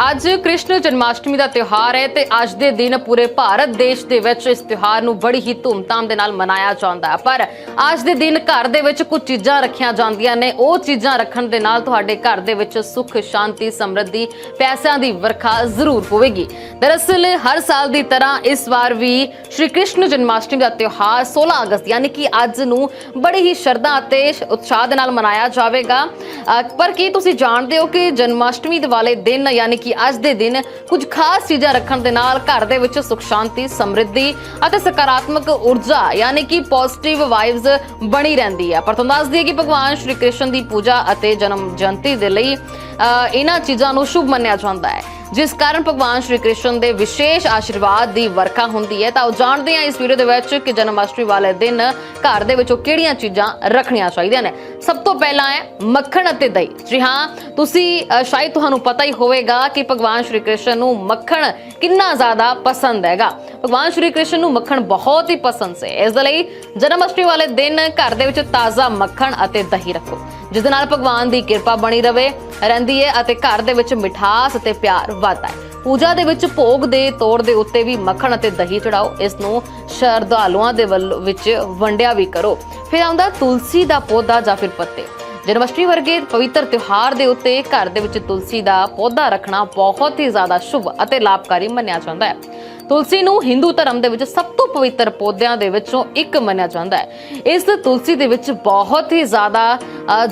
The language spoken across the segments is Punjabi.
ਅੱਜ ਕ੍ਰਿਸ਼ਨ ਜਨਮਾਸ਼ਟਮੀ ਦਾ ਤਿਉਹਾਰ ਹੈ ਤੇ ਅੱਜ ਦੇ ਦਿਨ ਪੂਰੇ ਭਾਰਤ ਦੇਸ਼ ਦੇ ਵਿੱਚ ਇਸ ਤਿਉਹਾਰ ਨੂੰ ਬੜੀ ਹੀ ਧੂਮਧਾਮ ਦੇ ਨਾਲ ਮਨਾਇਆ ਜਾਂਦਾ ਹੈ। ਪਰ ਅੱਜ ਦੇ ਦਿਨ ਘਰ ਦੇ ਵਿੱਚ ਕੁਝ ਚੀਜ਼ਾਂ ਰੱਖੀਆਂ ਜਾਂਦੀਆਂ ਨੇ। ਉਹ ਚੀਜ਼ਾਂ ਰੱਖਣ ਦੇ ਨਾਲ ਤੁਹਾਡੇ ਘਰ ਦੇ ਵਿੱਚ ਸੁੱਖ, ਸ਼ਾਂਤੀ, ਸਮਰਿੱਧੀ, ਪੈਸਿਆਂ ਦੀ ਵਰਖਾ ਜ਼ਰੂਰ ਹੋਵੇਗੀ। ਦਰਅਸਲ ਹਰ ਸਾਲ ਦੀ ਤਰ੍ਹਾਂ ਇਸ ਵਾਰ ਵੀ ਸ਼੍ਰੀ ਕ੍ਰਿਸ਼ਨ ਜਨਮਾਸ਼ਟਮੀ ਦਾ ਤਿਉਹਾਰ 16 ਅਗਸਤ ਯਾਨੀ ਕਿ ਅੱਜ ਨੂੰ ਬੜੀ ਹੀ ਸ਼ਰਧਾ ਅਤੇ ਉਤਸ਼ਾਹ ਦੇ ਨਾਲ ਮਨਾਇਆ ਜਾਵੇਗਾ। ਪਰ ਕੀ ਤੁਸੀਂ ਜਾਣਦੇ ਹੋ ਕਿ ਜਨਮਾਸ਼ਟਮੀ ਦੇ ਵਾਲੇ ਦਿਨ ਯਾਨੀ ਕਿ ਅੱਜ ਦੇ ਦਿਨ ਕੁਝ ਖਾਸ ਚੀਜ਼ਾਂ ਰੱਖਣ ਦੇ ਨਾਲ ਘਰ ਦੇ ਵਿੱਚ ਸੁਖ ਸ਼ਾਂਤੀ ਸਮਰਿੱਧੀ ਅਤੇ ਸਕਾਰਾਤਮਕ ਊਰਜਾ ਯਾਨੀ ਕਿ ਪੋਜ਼ਿਟਿਵ ਵਾਈਬਸ ਬਣੀ ਰਹਿੰਦੀ ਹੈ। ਪਰ ਤੁਹਾਨੂੰ ਦੱਸ ਦਈਏ ਕਿ ਭਗਵਾਨ ਸ਼੍ਰੀ ਕ੍ਰਿਸ਼ਨ ਦੀ ਪੂਜਾ ਅਤੇ ਜਨਮ ਜਯੰਤੀ ਦੇ ਲਈ ਅ, ਇਹਨਾਂ ਚੀਜ਼ਾਂ ਨੂੰ ਸ਼ੁਭ ਮੰਨਿਆ ਜਾਂਦਾ ਹੈ। ਜਿਸ ਕਾਰਨ ਭਗਵਾਨ ਸ਼੍ਰੀ ਕ੍ਰਿਸ਼ਨ ਦੇ ਵਿਸ਼ੇਸ਼ ਆਸ਼ੀਰਵਾਦ ਦੀ ਵਰਖਾ ਹੁੰਦੀ ਹੈ, ਤਾਂ ਉਹ ਜਾਣਦੇ ਹਾਂ ਇਸ ਵੀਡੀਓ ਦੇ ਵਿੱਚ ਕਿ ਜਨਮ ਅਸ਼ਟਮੀ ਵਾਲੇ ਦਿਨ ਘਰ ਦੇ ਵਿੱਚੋਂ ਕਿਹੜੀਆਂ ਚੀਜ਼ਾਂ ਰੱਖਣੀਆਂ ਚਾਹੀਦੀਆਂ ਨੇ। ਸਭ ਤੋਂ ਪਹਿਲਾਂ ਹੈ ਮੱਖਣ ਅਤੇ ਦਹੀਂ। ਜੀ ਹਾਂ, ਤੁਸੀਂ ਸ਼ਾਇਦ ਤੁਹਾਨੂੰ ਪਤਾ ਹੀ ਹੋਵੇਗਾ ਕਿ ਭਗਵਾਨ ਸ਼੍ਰੀ ਕ੍ਰਿਸ਼ਨ ਨੂੰ ਮੱਖਣ ਕਿੰਨਾ ਜ਼ਿਆਦਾ ਪਸੰਦ ਹੈਗਾ। ਭਗਵਾਨ ਸ਼੍ਰੀ ਕ੍ਰਿਸ਼ਨ ਨੂੰ ਮੱਖਣ ਬਹੁਤ ਹੀ ਪਸੰਦ ਸੀ। ਇਸ ਦੇ ਲਈ ਜਨਮਾਸ਼ਟਮੀ ਵਾਲੇ ਦਿਨ ਘਰ ਦੇ ਵਿੱਚ ਤਾਜ਼ਾ ਮੱਖਣ ਅਤੇ ਦਹੀਂ ਰੱਖੋ। ਜਿਸ ਦੇ ਨਾਲ ਭਗਵਾਨ ਦੀ ਕਿਰਪਾ ਬਣੀ ਰਵੇ, ਰਹਿੰਦੀ ਹੈ ਅਤੇ ਘਰ ਦੇ ਵਿੱਚ ਮਿਠਾਸ ਅਤੇ ਪਿਆਰ ਵੱਧਦਾ ਹੈ ਪੂਜਾ ਦੇ ਵਿੱਚ ਭੋਗ ਦੇ ਤੌਰ ਦੇ ਉੱਤੇ ਵੀ ਮੱਖਣ ਅਤੇ ਦਹੀਂ ਚੜਾਓ, ਇਸ ਨੂੰ ਸ਼ਰਧਾਲੂਆਂ ਦੇ ਵੱਲ ਵਿੱਚ ਵੰਡਿਆ ਵੀ ਕਰੋ। ਫਿਰ ਆਉਂਦਾ ਤੁਲਸੀ ਦਾ ਪੌਦਾ ਜਾਂ ਫਿਰ ਪੱਤੇ। ਜਨਮਸ਼ਟਮੀ ਵਰਗੇ ਪਵਿੱਤਰ ਤਿਉਹਾਰ ਦੇ ਉੱਤੇ ਘਰ ਦੇ ਵਿੱਚ ਤੁਲਸੀ ਦਾ ਪੌਦਾ ਰੱਖਣਾ ਬਹੁਤ ਹੀ ਜ਼ਿਆਦਾ ਸ਼ੁਭ ਅਤੇ ਲਾਭਕਾਰੀ ਮੰਨਿਆ ਜਾਂਦਾ ਹੈ। ਤੁਲਸੀ ਨੂੰ ਹਿੰਦੂ ਧਰਮ ਦੇ ਵਿੱਚ ਸਭ ਤੋਂ ਪਵਿੱਤਰ ਪੌਦਿਆਂ ਦੇ ਵਿੱਚੋਂ ਇੱਕ ਮੰਨਿਆ ਜਾਂਦਾ ਹੈ। ਇਸ ਤੁਲਸੀ ਦੇ ਵਿੱਚ ਬਹੁਤ ਹੀ ਜ਼ਿਆਦਾ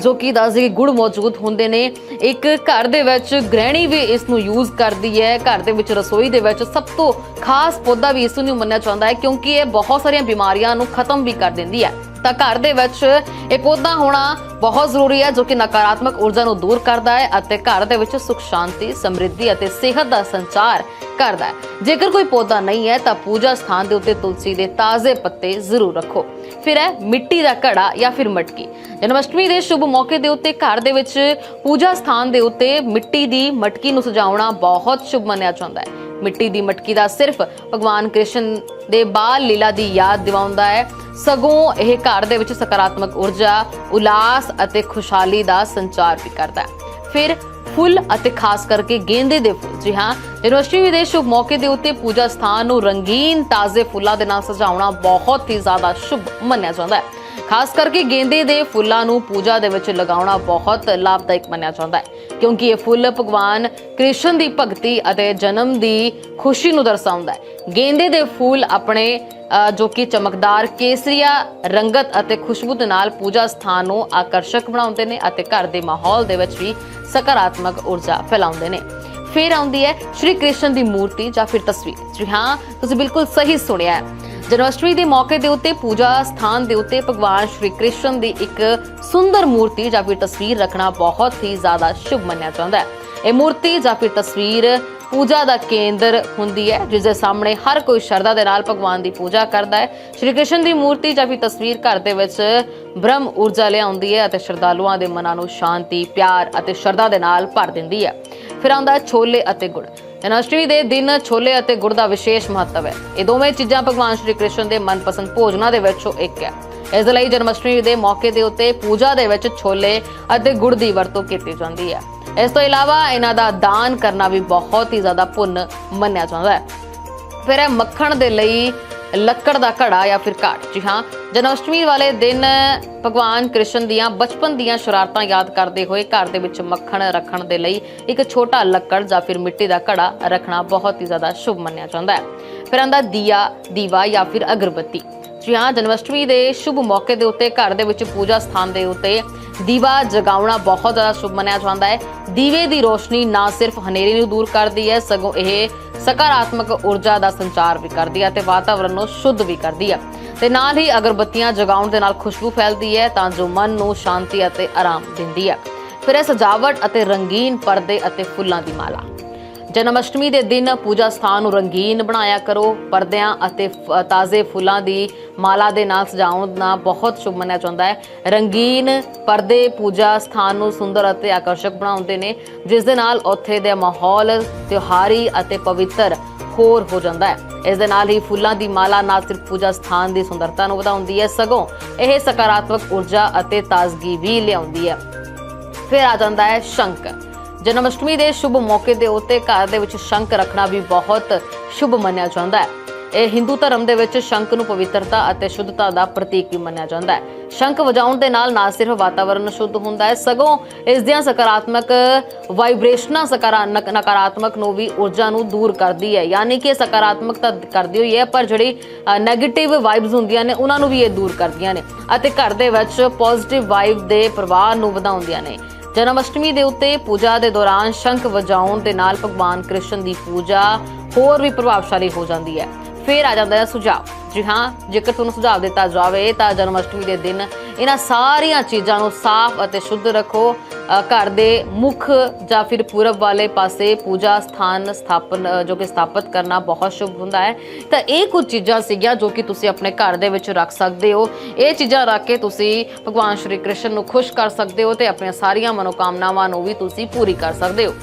ਜੋ ਕਿ ਦੱਸਦੇ ਗੁੜ ਮੌਜੂਦ ਹੁੰਦੇ ਨੇ। ਇੱਕ ਘਰ ਦੇ ਵਿੱਚ ਗ੍ਰਹਿਣੀ ਵੀ ਇਸ ਨੂੰ ਯੂਜ਼ ਕਰਦੀ ਹੈ। ਘਰ ਦੇ ਵਿੱਚ ਰਸੋਈ ਦੇ ਵਿੱਚ ਸਭ ਤੋਂ ਖਾਸ ਪੌਦਾ ਵੀ ਇਸ ਨੂੰ ਮੰਨਿਆ ਜਾਂਦਾ ਹੈ ਕਿਉਂਕਿ ਇਹ ਬਹੁਤ ਸਾਰੀਆਂ ਬਿਮਾਰੀਆਂ ਨੂੰ ਖਤਮ ਵੀ ਕਰ ਦਿੰਦੀ ਹੈ। ਤਾਂ ਘਰ ਦੇ ਵਿੱਚ ਇਹ ਪੌਦਾ ਹੋਣਾ ਬਹੁਤ ਜ਼ਰੂਰੀ ਹੈ ਜੋ ਕਿ ਨਕਾਰਾਤਮਕ ਊਰਜਾ ਨੂੰ ਦੂਰ ਕਰਦਾ ਹੈ ਅਤੇ ਘਰ ਦੇ ਵਿੱਚ ਸੁਖ, ਸ਼ਾਂਤੀ, ਸਮਰਿੱਧੀ ਅਤੇ ਸਿਹਤ ਦਾ ਸੰਚਾਰ ਕਰਦਾ ਹੈ। ਜੇਕਰ ਕੋਈ ਪੌਦਾ ਨਹੀਂ ਹੈ ਤਾਂ ਪੂਜਾ ਸਥਾਨ ਦੇ ਉੱਤੇ ਤੁਲਸੀ ਦੇ ਤਾਜ਼ੇ ਪੱਤੇ ਜ਼ਰੂਰ ਰੱਖੋ। ਫਿਰ ਹੈ ਮਿੱਟੀ ਦਾ ਘੜਾ ਜਾਂ ਫਿਰ ਮਟਕੀ। ਜਨਮਸ਼ਟਮੀ ਦੇ ਸ਼ੁਭ ਮੌਕੇ ਦੇ ਉੱਤੇ ਘਰ ਦੇ ਵਿੱਚ ਪੂਜਾ ਸਥਾਨ ਦੇ ਉੱਤੇ ਮਿੱਟੀ ਦੀ ਮਟਕੀ ਨੂੰ ਸਜਾਉਣਾ ਬਹੁਤ ਸ਼ੁਭ ਮੰਨਿਆ ਜਾਂਦਾ ਹੈ। ਮਿੱਟੀ ਦੀ ਮਟਕੀ ਦਾ ਸਿਰਫ ਭਗਵਾਨ ਕ੍ਰਿਸ਼ਨ ਦੇ ਬਾਲ ਲੀਲਾ ਦੀ ਯਾਦ ਦਿਵਾਉਂਦਾ ਹੈ। ਸਗੋਂ ਇਹ ਘਰ ਦੇ ਵਿੱਚ ਸਕਾਰਾਤਮਕ ਊਰਜਾ, ਉਲਾਸ ਅਤੇ ਖੁਸ਼ਹਾਲੀ ਦਾ ਸੰਚਾਰ ਵੀ ਕਰਦਾ ਹੈ। ਫਿਰ ਫੁੱਲ ਅਤੇ ਖਾਸ ਕਰਕੇ ਗੇਂਦੇ ਦੇ ਫੁੱਲ। ਜੀ ਹਾਂ ਜਨਮਸ਼ਟਮੀ ਦੇ ਸ਼ੁਭ ਮੌਕੇ ਦੇ ਉੱਤੇ ਪੂਜਾ ਸਥਾਨ ਨੂੰ ਰੰਗੀਨ ਤਾਜ਼ੇ ਫੁੱਲਾਂ ਦੇ ਨਾਲ ਸਜਾਉਣਾ ਬਹੁਤ ਹੀ ਜ਼ਿਆਦਾ ਸ਼ੁਭ ਮੰਨਿਆ ਜਾਂਦਾ ਹੈ। ਖਾਸ ਕਰਕੇ ਗੇਂਦੇ ਦੇ ਫੁੱਲਾਂ ਨੂੰ ਪੂਜਾ ਦੇ ਵਿੱਚ ਲਗਾਉਣਾ ਬਹੁਤ ਲਾਭਦਾਇਕ ਮੰਨਿਆ ਜਾਂਦਾ ਹੈ। ਕਿਉਂਕਿ ਇਹ ਫੁੱਲ ਭਗਵਾਨ ਕ੍ਰਿਸ਼ਨ ਦੀ ਭਗਤੀ ਅਤੇ ਜਨਮ ਦੀ ਖੁਸ਼ੀ ਨੂੰ ਦਰਸਾਉਂਦਾ ਹੈ। ਗੇਂਦੇ ਦੇ ਫੁੱਲ ਆਪਣੇ ਜੋ ਕਿ ਚਮਕਦਾਰ ਕੇਸਰੀਆ, ਰੰਗਤ ਅਤੇ ਖੁਸ਼ਬੂ ਦੇ ਨਾਲ ਪੂਜਾ ਸਥਾਨ ਨੂੰ ਆਕਰਸ਼ਕ ਬਣਾਉਂਦੇ ਨੇ ਅਤੇ ਘਰ ਦੇ ਮਾਹੌਲ ਦੇ ਵਿੱਚ ਵੀ ਸਕਾਰਾਤਮਕ ਊਰਜਾ ਫੈਲਾਉਂਦੇ ਨੇ। ਫਿਰ ਆਉਂਦੀ ਹੈ ਸ਼੍ਰੀ ਕ੍ਰਿਸ਼ਨ ਦੀ ਮੂਰਤੀ ਜਾਂ ਫਿਰ ਤਸਵੀਰ। ਜੀ ਹਾਂ, ਤੁਸੀਂ ਬਿਲਕੁਲ ਸਹੀ ਸੁਣਿਆ ਹੈ। ਜਨਮਸ਼ਟਮੀ ਦੇ ਮੌਕੇ ਦੇ ਉੱਤੇ ਪੂਜਾ ਸਥਾਨ ਦੇ ਉੱਤੇ ਭਗਵਾਨ ਸ਼੍ਰੀ ਕ੍ਰਿਸ਼ਨ ਦੀ ਇੱਕ ਸੁੰਦਰ ਮੂਰਤੀ ਜਾਂ ਫਿਰ ਤਸਵੀਰ ਰੱਖਣਾ ਬਹੁਤ ਹੀ ਜ਼ਿਆਦਾ ਸ਼ੁਭ ਮੰਨਿਆ ਜਾਂਦਾ ਹੈ। ਇਹ ਮੂਰਤੀ ਜਾਂ ਫਿਰ ਤਸਵੀਰ ਪੂਜਾ ਦਾ ਕੇਂਦਰ ਹੁੰਦੀ ਹੈ, ਜਿਸ ਦੇ ਸਾਹਮਣੇ ਹਰ ਕੋਈ ਸ਼ਰਧਾ ਦੇ ਨਾਲ ਭਗਵਾਨ ਦੀ ਪੂਜਾ ਕਰਦਾ ਹੈ। ਸ਼੍ਰੀ ਕ੍ਰਿਸ਼ਨ ਦੀ ਮੂਰਤੀ ਜਾਂ ਫਿਰ ਤਸਵੀਰ ਘਰ ਦੇ ਵਿੱਚ ਬ੍ਰਹਮ ਊਰਜਾ ਲਿਆਉਂਦੀ ਹੈ ਅਤੇ ਸ਼ਰਧਾਲੂਆਂ ਦੇ ਮਨਾਂ ਨੂੰ ਸ਼ਾਂਤੀ, ਪਿਆਰ ਅਤੇ ਸ਼ਰਧਾ ਦੇ ਨਾਲ ਭਰ ਦਿੰਦੀ ਹੈ। ਫਿਰ ਆਉਂਦਾ ਛੋਲੇ ਅਤੇ ਗੁੜ। ਜਨਮਾਸ਼ਟਮੀ ਦੇ ਦਿਨ ਛੋਲੇ ਅਤੇ ਗੁੜ ਦਾ ਵਿਸ਼ੇਸ਼ ਮਹੱਤਵ ਹੈ। ਇਹ ਦੋਵੇਂ ਚੀਜ਼ਾਂ ਭਗਵਾਨ ਸ਼੍ਰੀ ਕ੍ਰਿਸ਼ਨ ਦੇ ਮਨਪਸੰਦ ਭੋਜਨਾਂ ਦੇ ਵਿੱਚੋਂ ਇੱਕ ਹੈ। ਇਸ ਦੇ ਲਈ ਜਨਮਸ਼ਟਮੀ ਦੇ ਮੌਕੇ ਦੇ ਉੱਤੇ ਪੂਜਾ ਦੇ ਵਿੱਚ ਛੋਲੇ ਅਤੇ ਗੁੜ ਦੀ ਵਰਤੋਂ ਕੀਤੀ ਜਾਂਦੀ ਹੈ। ਇਸ ਤੋਂ ਇਲਾਵਾ ਇਹਨਾਂ ਦਾ ਦਾਨ ਕਰਨਾ ਵੀ ਬਹੁਤ ਹੀ ਜ਼ਿਆਦਾ ਪੁੰਨ ਮੰਨਿਆ ਜਾਂਦਾ ਹੈ। ਫਿਰ ਹੈ ਮੱਖਣ ਦੇ ਲਈ ਲੱਕੜ ਦਾ ਘੜਾ ਜਾਂ ਫਿਰ ਘਾਟ। ਜੀ ਹਾਂ ਜਨਮਸ਼ਟਮੀ ਵਾਲੇ ਦਿਨ ਭਗਵਾਨ ਕ੍ਰਿਸ਼ਨ ਦੀਆਂ ਬਚਪਨ ਦੀਆਂ ਸ਼ਰਾਰਤਾਂ ਯਾਦ ਕਰਦੇ ਹੋਏ ਘਰ ਦੇ ਵਿੱਚ ਮੱਖਣ ਰੱਖਣ ਦੇ ਲਈ ਇੱਕ ਛੋਟਾ ਲੱਕੜ ਜਾਂ ਫਿਰ ਮਿੱਟੀ ਦਾ ਘੜਾ ਰੱਖਣਾ ਬਹੁਤ ਹੀ ਜ਼ਿਆਦਾ ਸ਼ੁਭ ਮੰਨਿਆ ਜਾਂਦਾ ਹੈ। ਫਿਰ ਆਂਦਾ ਦੀਆ, ਦੀਵਾ ਜਾਂ ਫਿਰ ਅਗਰਬੱਤੀ। ਜੀ ਹਾਂ ਜਨਮਸ਼ਟਮੀ ਦੇ ਸ਼ੁਭ ਮੌਕੇ ਦੇ ਉੱਤੇ ਘਰ ਦੇ ਵਿੱਚ ਪੂਜਾ ਸਥਾਨ ਦੇ ਉੱਤੇ ਦੀਵਾ ਜਗਾਉਣਾ ਬਹੁਤ ਜ਼ਿਆਦਾ ਸ਼ੁਭ ਮੰਨਿਆ ਜਾਂਦਾ ਹੈ। ਦੀਵੇ ਦੀ ਰੋਸ਼ਨੀ ਨਾ ਸਿਰਫ ਹਨੇਰੇ ਨੂੰ ਦੂਰ ਕਰਦੀ ਹੈ, ਸਗੋਂ ਇਹ ਸਕਾਰਾਤਮਕ ਊਰਜਾ ਦਾ ਸੰਚਾਰ ਵੀ ਕਰਦੀ ਹੈ ਤੇ ਵਾਤਾਵਰਣ ਨੂੰ ਸ਼ੁੱਧ ਵੀ ਕਰਦੀ ਹੈ। ਤੇ ਨਾਲ ਹੀ ਅਗਰਬੱਤੀਆਂ ਜਗਾਉਣ ਦੇ ਨਾਲ ਖੁਸ਼ਬੂ ਫੈਲਦੀ ਹੈ ਤਾਂ ਜੋ ਮਨ ਨੂੰ ਸ਼ਾਂਤੀ ਅਤੇ ਆਰਾਮ ਦਿੰਦੀ ਹੈ। ਫਿਰ ਇਹ ਸਜਾਵਟ ਅਤੇ ਰੰਗੀਨ ਪਰਦੇ ਅਤੇ ਫੁੱਲਾਂ ਦੀ ਮਾਲਾ। ਜਨਮ ਅਸ਼ਟਮੀ ਦੇ ਦਿਨ ਪੂਜਾ ਸਥਾਨ ਨੂੰ ਰੰਗੀਨ ਬਣਾਇਆ ਕਰੋ। ਪਰਦਿਆਂ ਅਤੇ ਤਾਜ਼ੇ ਫੁੱਲਾਂ ਦੀ ਮਾਲਾ ਦੇ ਨਾਲ ਸਜਾਉਣ ਸਜਾਉਣਾ ਬਹੁਤ ਸ਼ੁਭ ਮੰਨਿਆ ਜਾਂਦਾ ਹੈ। ਰੰਗੀਨ ਪਰਦੇ ਪੂਜਾ ਸਥਾਨ ਨੂੰ ਸੁੰਦਰ ਅਤੇ ਆਕਰਸ਼ਕ ਬਣਾਉਂਦੇ ਨੇ, ਜਿਸ ਦੇ ਨਾਲ ਉੱਥੇ ਦਾ ਮਾਹੌਲ, ਤਿਉਹਾਰੀ ਅਤੇ ਪਵਿੱਤਰ ਹੋਰ ਹੋ ਜਾਂਦਾ ਹੈ। ਇਸ ਦੇ ਨਾਲ ਹੀ ਫੁੱਲਾਂ ਦੀ ਮਾਲਾ ਨਾ ਸਿਰਫ ਪੂਜਾ ਸਥਾਨ ਦੀ ਸੁੰਦਰਤਾ ਨੂੰ ਵਧਾਉਂਦੀ ਹੈ, ਸਗੋਂ ਇਹ ਸਕਾਰਾਤਮਕ ਊਰਜਾ ਅਤੇ ਤਾਜ਼ਗੀ ਵੀ ਲਿਆਉਂਦੀ ਹੈ। ਫਿਰ ਆ ਜਾਂਦਾ ਹੈ ਸ਼ੰਕ ਜਨਮ ਅਸ਼ਟਮੀ ਦੇ ਸ਼ੁਭ ਮੌਕੇ ਦੇ ਉੱਤੇ ਘਰ ਦੇ ਵਿੱਚ ਸ਼ੰਕ ਰੱਖਣਾ ਵੀ ਬਹੁਤ ਸ਼ੁਭ ਮੰਨਿਆ ਜਾਂਦਾ ਹੈ। ਇਹ ਹਿੰਦੂ ਧਰਮ ਦੇ ਵਿੱਚ ਸ਼ੰਕ ਨੂੰ ਪਵਿੱਤਰਤਾ ਅਤੇ ਸ਼ੁੱਧਤਾ ਦਾ ਪ੍ਰਤੀਕ ਵੀ ਮੰਨਿਆ ਜਾਂਦਾ ਹੈ। ਸ਼ੰਕ ਵਜਾਉਣ ਦੇ ਨਾਲ ਨਾ ਸਿਰਫ ਵਾਤਾਵਰਣ ਸ਼ੁੱਧ ਹੁੰਦਾ ਹੈ, ਸਗੋਂ ਇਸ ਦੀਆਂ ਸਕਾਰਾਤਮਕ ਵਾਈਬ੍ਰੇਸ਼ਨਾਂ ਸਕਾਰਾਤਮਕ ਨਕਾਰਾਤਮਕ ਨੂੰ ਵੀ ਊਰਜਾ ਨੂੰ ਦੂਰ ਕਰਦੀ ਹੈ। ਯਾਨੀ ਕਿ ਇਹ ਸਕਾਰਾਤਮਕਤਾ ਕਰਦੀ ਹੋਈ ਹੈ, ਪਰ ਜਿਹੜੀ 네ਗੇਟਿਵ ਵਾਈਬਸ ਹੁੰਦੀਆਂ ਨੇ, ਉਹਨਾਂ ਨੂੰ ਵੀ ਇਹ ਦੂਰ ਕਰਦੀਆਂ ਨੇ ਅਤੇ ਘਰ ਦੇ ਵਿੱਚ ਪੋਜ਼ਿਟਿਵ ਵਾਈਬ ਦੇ ਪ੍ਰਵਾਹ ਨੂੰ ਵਧਾਉਂਦੀਆਂ ਨੇ। ਜਨਮ ਅਸ਼ਟਮੀ ਦੇ ਉੱਤੇ ਪੂਜਾ ਦੇ ਦੌਰਾਨ ਸ਼ੰਖ ਵਜਾਉਣ ਦੇ ਨਾਲ ਭਗਵਾਨ ਕ੍ਰਿਸ਼ਨ ਦੀ ਪੂਜਾ ਹੋਰ ਵੀ ਪ੍ਰਭਾਵਸ਼ਾਲੀ ਹੋ ਜਾਂਦੀ ਹੈ। ਫਿਰ ਆ ਜਾਂਦਾ ਹੈ ਸੁਝਾਅ। ਜੀ ਹਾਂ, ਜੇਕਰ ਤੁਹਾਨੂੰ ਸੁਝਾਅ ਦਿੱਤਾ ਜਾਵੇ ਤਾਂ ਜਨਮ ਅਸ਼ਟਮੀ ਦੇ ਦਿਨ ਇਹਨਾਂ ਸਾਰੀਆਂ ਚੀਜ਼ਾਂ ਨੂੰ ਸਾਫ਼ ਅਤੇ ਸ਼ੁੱਧ ਰੱਖੋ। ਘਰ ਦੇ ਮੁੱਖ ਜਾਂ ਫਿਰ ਪੂਰਬ ਵਾਲੇ ਪਾਸੇ ਪੂਜਾ ਸਥਾਨ ਸਥਾਪਨ ਜੋ ਕਿ ਸਥਾਪਿਤ ਕਰਨਾ ਬਹੁਤ ਸ਼ੁਭ ਹੁੰਦਾ ਹੈ। ਤਾਂ ਇਹ ਕੁਝ ਚੀਜ਼ਾਂ ਸੀਗੀਆਂ ਜੋ ਕਿ ਤੁਸੀਂ ਆਪਣੇ ਘਰ ਦੇ ਵਿੱਚ ਰੱਖ ਸਕਦੇ ਹੋ। ਇਹ ਚੀਜ਼ਾਂ ਰੱਖ ਕੇ ਤੁਸੀਂ ਭਗਵਾਨ ਸ਼੍ਰੀ ਕ੍ਰਿਸ਼ਨ ਨੂੰ ਖੁਸ਼ ਕਰ ਸਕਦੇ ਹੋ ਤੇ ਆਪਣੀਆਂ ਸਾਰੀਆਂ ਮਨੋਕਾਮਨਾਵਾਂ ਨੂੰ ਵੀ ਤੁਸੀਂ ਪੂਰੀ ਕਰ ਸਕਦੇ ਹੋ।